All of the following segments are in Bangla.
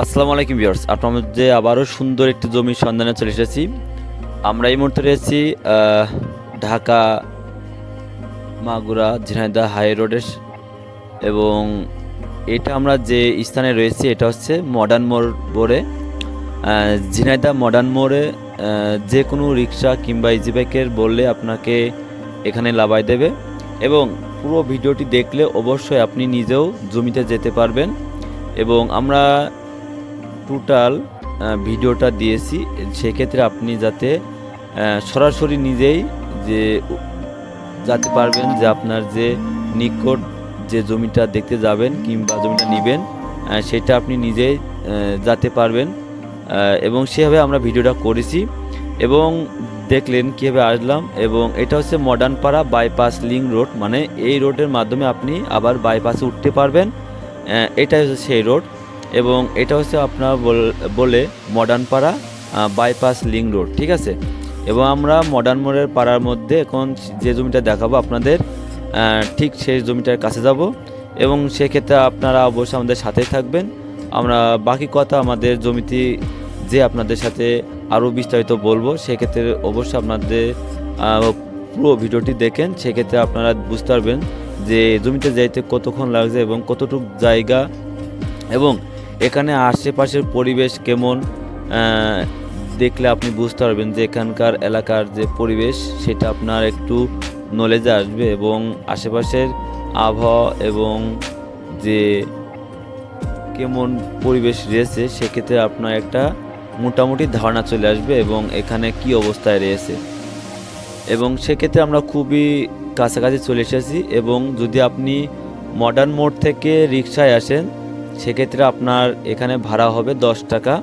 আসসালামু আলাইকুম ভিউয়ার্স আপনার মধ্যে আবারও সুন্দর একটি জমির সন্ধানে চলে এসেছি। আমরা এই মুহূর্তে রয়েছি ঢাকা মাগুরা ঝিনাইদহ হাই রোডের এবং এটা আমরা যে স্থানে রয়েছি এটা হচ্ছে মডার্ন মোড় আহ, ঝিনাইদহ মডার্ন মোড়ে যে কোনো রিক্সা কিংবা ইজি বাইকের বললে আপনাকে এখানে লাভাই দেবে এবং পুরো ভিডিওটি দেখলে অবশ্যই আপনি নিজেও জমিতে যেতে পারবেন এবং আমরা টোটাল ভিডিওটা দিয়েছি, সেক্ষেত্রে আপনি যাতে সরাসরি নিজেই যে, যাতে পারবেন যে আপনার যে নিকট যে জমিটা দেখতে যাবেন কিংবা জমিটা নেবেন সেটা আপনি নিজেই যেতে পারবেন এবং সেভাবে আমরা ভিডিওটা করেছি। এবং দেখলেন কীভাবে আসলাম এবং এটা হচ্ছে মডার্ন পাড়া বাইপাস লিং রোড মানে এই রোডের মাধ্যমে আপনি আবার বাইপাসে উঠতে পারবেন এটাই হচ্ছে সেই রোড এবং এটা হচ্ছে আপনার বল- মডার্ন পাড়া বাইপাস লিং রোড ঠিক আছে? এবং আমরা মডার্ন মোড়ের পাড়ার মধ্যে এখন যে জমিটা দেখাবো আপনাদের ঠিক সেই জমিটার কাছে যাব এবং সেক্ষেত্রে আপনারা অবশ্যই আমাদের সাথেই থাকবেন। আমরা বাকি কথা আমাদের জমিতে যে আপনাদের সাথে আরও বিস্তারিত বলব, সেক্ষেত্রে অবশ্যই আপনাদের পুরো ভিডিওটি দেখেন। সেক্ষেত্রে আপনারা বুঝতে পারবেন যে জমিতে যাইতে কতক্ষণ লাগছে এবং কতটুকু জায়গা এবং এখানে আশেপাশের পরিবেশ কেমন? দেখলে আপনি বুঝতে পারবেন যে এখানকার এলাকার যে পরিবেশ, সেটা আপনার একটু নলেজে আসবে এবং আশেপাশের আবহাওয়া এবং যে কেমন পরিবেশ রয়েছে, সেক্ষেত্রে আপনার একটা মোটামুটি ধারণা চলে আসবে এবং এখানে কি অবস্থায় রয়েছে। এবং সেক্ষেত্রে আমরা খুবই কাছাকাছি চলে এসেছি এবং যদি আপনি মডার্ন মোড় থেকে রিক্সায় আসেন সেক্ষেত্রে আপনার এখানে ভাড়া হবে দশ টাকা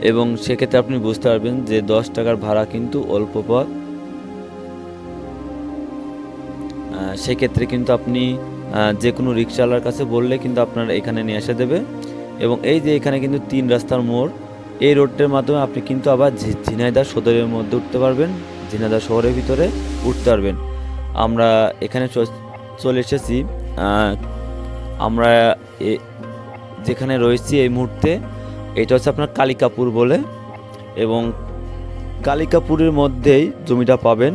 এবং সেক্ষেত্রে আপনি বুঝতে পারবেন যে দশ টাকার ভাড়া কিন্তু অল্প পথ। সেক্ষেত্রে কিন্তু আপনি যে কোনো রিক্সাওয়ালার কাছে বললে কিন্তু আপনার এখানে নিয়ে এসে দেবে এবং এই যে এখানে কিন্তু তিন রাস্তার মোড়, এই রোডটার মাধ্যমে আপনি কিন্তু আবার ঝি- ঝিনাইদহ সদরের মধ্যে উঠতে পারবেন, ঝিনাইদহ শহরের ভিতরে উঠতে পারবেন। আমরা এখানে চলে এসেছি আমরা যেখানে রয়েছি এই মুহূর্তে, এটা হচ্ছে আপনার কালিকাপুর বলে, এবং কালিকাপুরের মধ্যেই জমিটা পাবেন,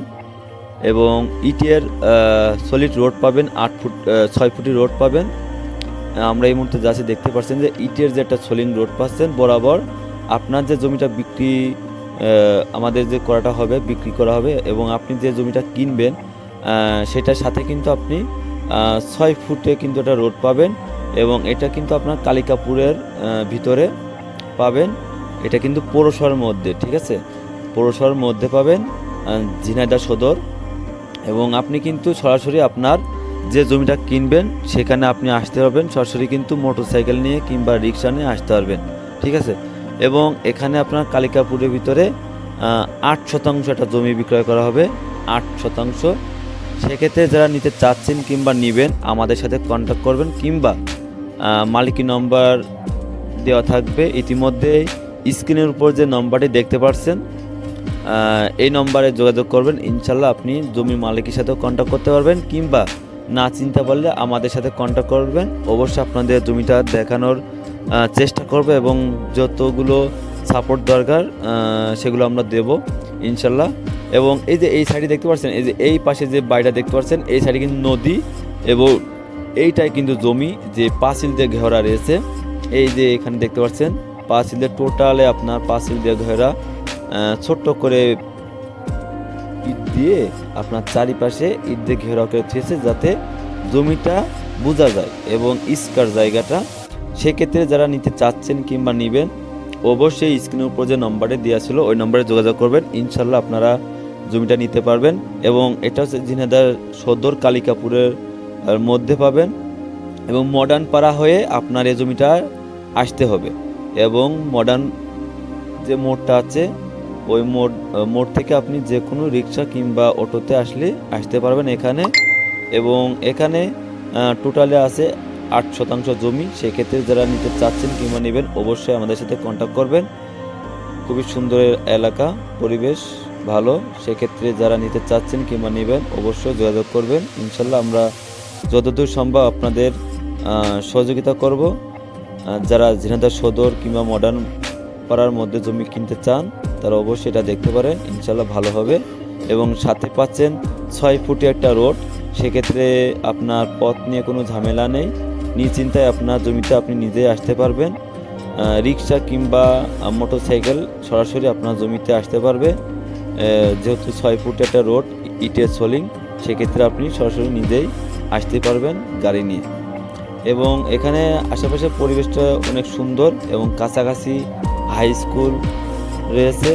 এবং ইটের সলিড রোড পাবেন, আট ফুট ছয় ফুটি রোড পাবেন। আমরা এই মুহূর্তে যাচ্ছি দেখতে পাচ্ছেন যে ইটের যে একটা সলিং রোড পাচ্ছেন, বরাবর আপনার যে জমিটা বিক্রি আমাদের যে করাটা হবে, বিক্রি করা হবে, এবং আপনি যে জমিটা কিনবেন সেটার সাথে কিন্তু আপনি ছয় ফুটে কিন্তু একটা রোড পাবেন। এবং এটা কিন্তু আপনার কালিকাপুরের ভিতরে পাবেন। এটা কিন্তু পৌরসভার মধ্যে, ঠিক আছে? পৌরসভার মধ্যে পাবেন ঝিনাইদা সদর। এবং আপনি কিন্তু সরাসরি আপনার যে জমিটা কিনবেন, সেখানে আপনি আসতে পারবেন। সরাসরি কিন্তু মোটরসাইকেল নিয়ে কিংবা রিক্সা নিয়ে আসতে পারবেন, ঠিক আছে? এবং এখানে আপনার কালিকাপুরের ভিতরে আট শতাংশ একটা জমি বিক্রয় করা হবে। আট শতাংশ। সেক্ষেত্রে যারা নিতে চাচ্ছেন কিংবা নেবেন, আমাদের সাথে কন্ট্যাক্ট করবেন কিংবা মালিকি নম্বর দেওয়া থাকবে। ইতিমধ্যে স্ক্রিনের উপর যে নম্বরটি দেখতে পাচ্ছেন এই নম্বরে যোগাযোগ করবেন। ইনশাল্লাহ আপনি জমি মালিকের সাথেও কন্ট্যাক্ট করতে পারবেন, কিংবা না চিনতে পারলে আমাদের সাথে কন্ট্যাক্ট করবেন। অবশ্যই আপনাদের জমিটা দেখানোর চেষ্টা করবে এবং যতগুলো সাপোর্ট দরকার সেগুলো আমরা দেব ইনশাল্লাহ এবং এই যে এই সাইডে দেখতে পাচ্ছেন, এই যে এই পাশে যে বাড়িটা দেখতে পাচ্ছেন, এই সাইডে কিন্তু নদী এবং এইটাই কিন্তু জমি যে পাঁচিল দিয়ে ঘেরা রয়েছে। এই যে এখানে দেখতে পাচ্ছেন, পাঁচিল দিয়ে টোটালে আপনার পাঁচিল দিয়ে ঘেরা ছোট্ট করে ইট দিয়ে আপনার চারিপাশে ইট দিয়ে ঘেরাও করে থিয়েছে যাতে জমিটা বোঝা যায় এবং ইস্কার জায়গাটা। সেক্ষেত্রে যারা নিতে চাচ্ছেন কিংবা নেবেন, অবশ্যই স্ক্রিনের উপর যে নম্বরে দেওয়া ছিল, ওই নম্বরে যোগাযোগ করবেন। ইনশাল্লাহ আপনারা জমিটা নিতে পারবেন এবং এটা হচ্ছে ঝিনাইদার সদর কালিকাপুরের মধ্যে পাবেন এবং মডার্ন পাড়া হয়ে আপনার এই জমিটা আসতে হবে এবং মডার্ন যে মোড়টা আছে, ওই মোড় মোড় থেকে আপনি যে কোনো রিক্সা কিংবা অটোতে আসলে আসতে পারবেন এখানে এবং এখানে টোটালে আছে আট শতাংশ জমি। সেক্ষেত্রে যারা নিতে চাচ্ছেন কিংবা নেবেন অবশ্যই আমাদের সাথে কন্ট্যাক্ট করবেন। খুবই সুন্দর এলাকা, পরিবেশ ভালো। সেক্ষেত্রে যারা নিতে চাচ্ছেন কিংবা নেবেন অবশ্যই যোগাযোগ করবেন। ইনশাল্লাহ আমরা যতদূর সম্ভব আপনাদের সহযোগিতা করব। যারা ঝিনাইদহ সদর কিংবা মডার্ন পাড়ার মধ্যে জমি কিনতে চান, তারা অবশ্যই এটা দেখতে পারেন। ইনশাল্লাহ ভালো হবে। এবং সাথে পাচ্ছেন ছয় ফুটে একটা রোড। সেক্ষেত্রে আপনার পথ নিয়ে কোনো ঝামেলা নেই। নিশ্চিন্তায় আপনার জমিতে আপনি নিজেই আসতে পারবেন। রিক্সা কিংবা মোটর সাইকেল সরাসরি আপনার জমিতে আসতে পারবে। যেহেতু ছয় ফুট একটা রোড, ইটের সোলিং, সেক্ষেত্রে আপনি সরাসরি নিজেই আসতে পারবেন গাড়ি নিয়ে। এবং এখানে আশেপাশে পরিবেশটা অনেক সুন্দর এবং কাছাকাছি হাই স্কুল রয়েছে।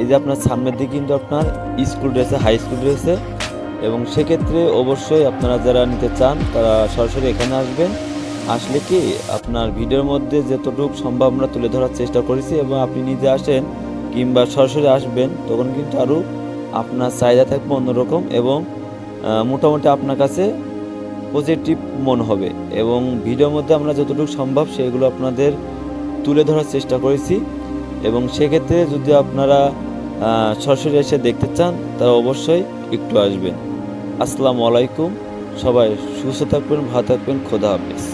এই যে আপনার সামনের দিকে কিন্তু আপনার স্কুল রয়েছে হাই স্কুল রয়েছে। এবং সেক্ষেত্রে অবশ্যই আপনারা যারা নিতে চান, তারা সরাসরি এখানে আসবেন। আসলে কি, আপনার ভিডিওর মধ্যে যতটুকু সম্ভব আমরা তুলে ধরার চেষ্টা করেছি এবং আপনি নিজে আসেন কিংবা সরাসরি আসবেন, তখন কিন্তু আরও আপনার চাহিদা থাকবে অন্যরকম এবং মোটামুটি আপনার কাছে পজিটিভ মন হবে এবং ভিডিওর মধ্যে আমরা যতটুকু সম্ভব সেগুলো আপনাদের তুলে ধরার চেষ্টা করেছি এবং সেক্ষেত্রে যদি আপনারা সরাসরি এসে দেখতে চান তারা অবশ্যই একটু আসবেন। আসসালামু আলাইকুম, সবাই সুস্থ থাকবেন, ভালো থাকবেন, খোদা হাফেজ।